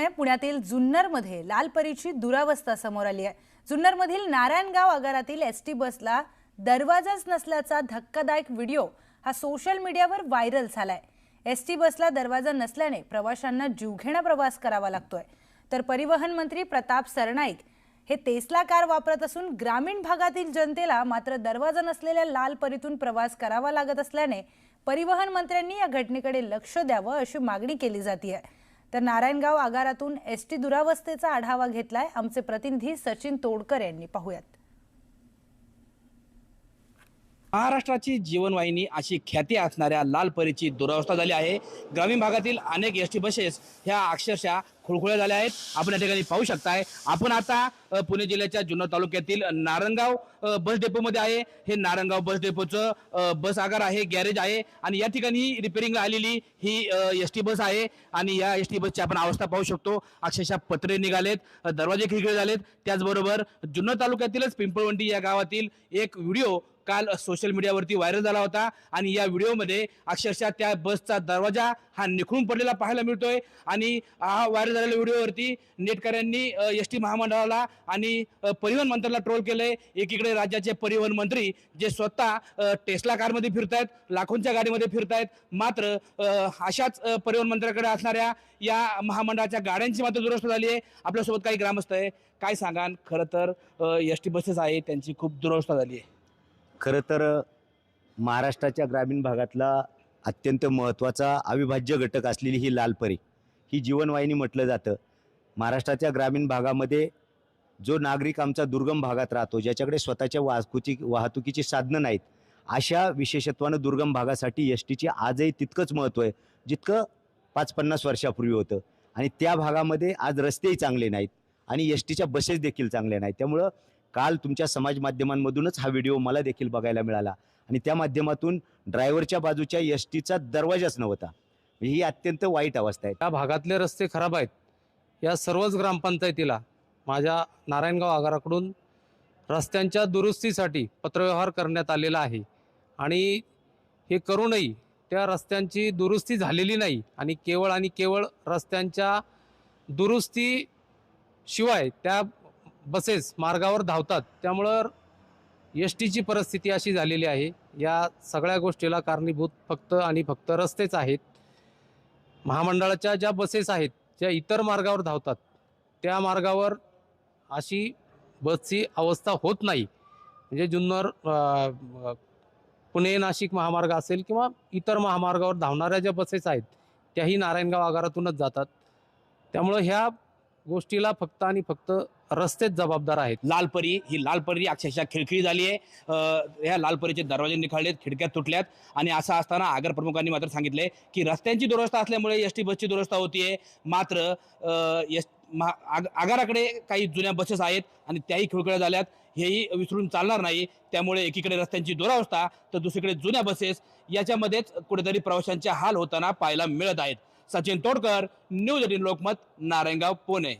आहे पुण्यातील जुन्नरमध्ये लालपरीची दुरावस्था समोर आली आहे. जुन्नरमधील नारायणगाव आगारातील एस टी बसला दरवाजाच नसल्याचा धक्कादायक व्हिडिओ हा सोशल मीडियावर व्हायरल झालाय. एस टी बसला दरवाजा नसल्याने प्रवाशांना जीवघेणा प्रवास करावा लागतोय. तर परिवहन मंत्री प्रताप सरनाईक हे तेसला कार वापरत असून ग्रामीण भागातील जनतेला मात्र दरवाजा नसलेल्या लाल परीतून प्रवास करावा लागत असल्याने परिवहन मंत्र्यांनी या घटनेकडे लक्ष द्यावं अशी मागणी केली जाते तर नारायणगाव आगारातून एस टी दुरावस्थेचा आढावा घेतलाय. आमचे प्रतिनिधी सचिन तोडकर यांनी. पाहूयात. महाराष्ट्राची जीवनवाहिनी अशी ख्याती असणाऱ्या लाल परीची दुरावस्था झाली आहे. ग्रामीण भागातील अनेक एस टी बसेस ह्या अक्षरशः खुळखुळ्या झाल्या आहेत. आपण या ठिकाणी पाहू शकताय. आपण आता पुणे जिल्ह्याच्या जुन्नर तालुक्यातील नारंगाव बस डेपोमध्ये आहे. हे नारंगाव बस डेपोचं बस आगार आहे गॅरेज आहे. आणि या ठिकाणी रिपेरिंगला आलेली ही एस टी बस आहे. आणि या एस टी बसची आपण अवस्था पाहू शकतो. अक्षरशः पत्रे निघालेत दरवाजे खिळखिळे झालेत. त्याचबरोबर जुन्नर तालुक्यातीलच पिंपळवंडी या गावातील एक व्हिडिओ काल सोशल मीडियावरती व्हायरल झाला होता. आणि या व्हिडिओमध्ये अक्षरशः त्या बसचा दरवाजा हा निखळून पडलेला पाहायला मिळतोय. आणि हा व्हायरल झालेल्या व्हिडिओवरती नेटकऱ्यांनी एस टी महामंडळाला आणि परिवहन मंत्र्याला ट्रोल केलंय. एकीकडे राज्याचे परिवहन मंत्री जे स्वतः टेस्ला कारमध्ये फिरतायत लाखोंच्या गाडीमध्ये फिरतायत मात्र अशाच परिवहन मंत्र्याकडे असणाऱ्या या महामंडळाच्या गाड्यांची मात्र दुरुस्त झाली आहे. आपल्यासोबत काही ग्रामस्थ आहे. काय सांगाल? खरं तर एस टी बसेस आहे त्यांची खूप दुरवस्था झाली आहे. खरं तर महाराष्ट्राच्या ग्रामीण भागातला अत्यंत महत्त्वाचा अविभाज्य घटक असलेली ही लालपरी ही जीवनवाहिनी म्हटलं जातं. महाराष्ट्राच्या ग्रामीण भागामध्ये जो नागरिक आमचा दुर्गम भागात राहतो ज्याच्याकडे स्वतःच्या वाहतुकी वाहतुकीची साधनं नाहीत अशा विशेषत्वानं दुर्गम भागासाठी एस टीचे आजही तितकंच महत्त्व आहे जितकं पाच पन्नास वर्षापूर्वी होतं. आणि त्या भागामध्ये आज रस्तेही चांगले नाहीत आणि एस टीच्या बसेस देखील चांगल्या नाहीत. त्यामुळं काल तुमच्या समाज माध्यमांमधूनच हा व्हिडिओ मला देखील बघायला मिळाला. आणि त्या माध्यमातून ड्रायव्हरच्या बाजूच्या एस टीचा दरवाजाच नव्हता. म्हणजे ही अत्यंत वाईट अवस्था आहे. त्या भागातले रस्ते खराब आहेत. या सर्वच ग्रामपंचायतीला माझ्या नारायणगाव आगाराकडून रस्त्यांच्या दुरुस्तीसाठी पत्रव्यवहार करण्यात आलेला आहे. आणि हे करूनही त्या रस्त्यांची दुरुस्ती झालेली नाही. आणि केवळ आणि केवळ रस्त्यांच्या दुरुस्तीशिवाय त्या बसेस मार्गावर धावतात. त्यामुळं एस टीची परिस्थिती अशी झालेली आहे. या सगळ्या गोष्टीला कारणीभूत फक्त आणि फक्त रस्तेच आहेत. महामंडळाच्या ज्या बसेस आहेत ज्या इतर मार्गावर धावतात. त्या मार्गावर अशी बसची अवस्था होत नाही. म्हणजे जुन्नर पुणे नाशिक महामार्ग असेल किंवा इतर महामार्गावर धावणाऱ्या ज्या बसेस आहेत त्याही नारायणगाव आगारातूनच जातात. त्यामुळं ह्या गोष्टीला फक्त आणि फक्त रस्तेच जबाबदार आहेत. लालपरी ही लालपरी अक्षरशः खिळखिळी झाली आहे. ह्या लालपरीचे दरवाजे निखाळलेत खिडक्या तुटल्यात. आणि असं असताना आगर प्रमुखांनी मात्र सांगितले की रस्त्यांची दुरवस्था असल्यामुळे एस टी बसची दुरवस्था होतीये. मात्र एस महा आग आगाराकडे काही जुन्या बसेस आहेत आणि त्याही खिळखिळ्या झाल्यात. हेही विसरून चालणार नाही. त्यामुळे एकीकडे रस्त्यांची दुरावस्था तर दुसरीकडे जुन्या बसेस. याच्यामध्येच कुठेतरी प्रवाशांचे हाल होताना पाहायला मिळत आहेत. Sachin Todkar news eighteen Lokmat Narayangaon Pune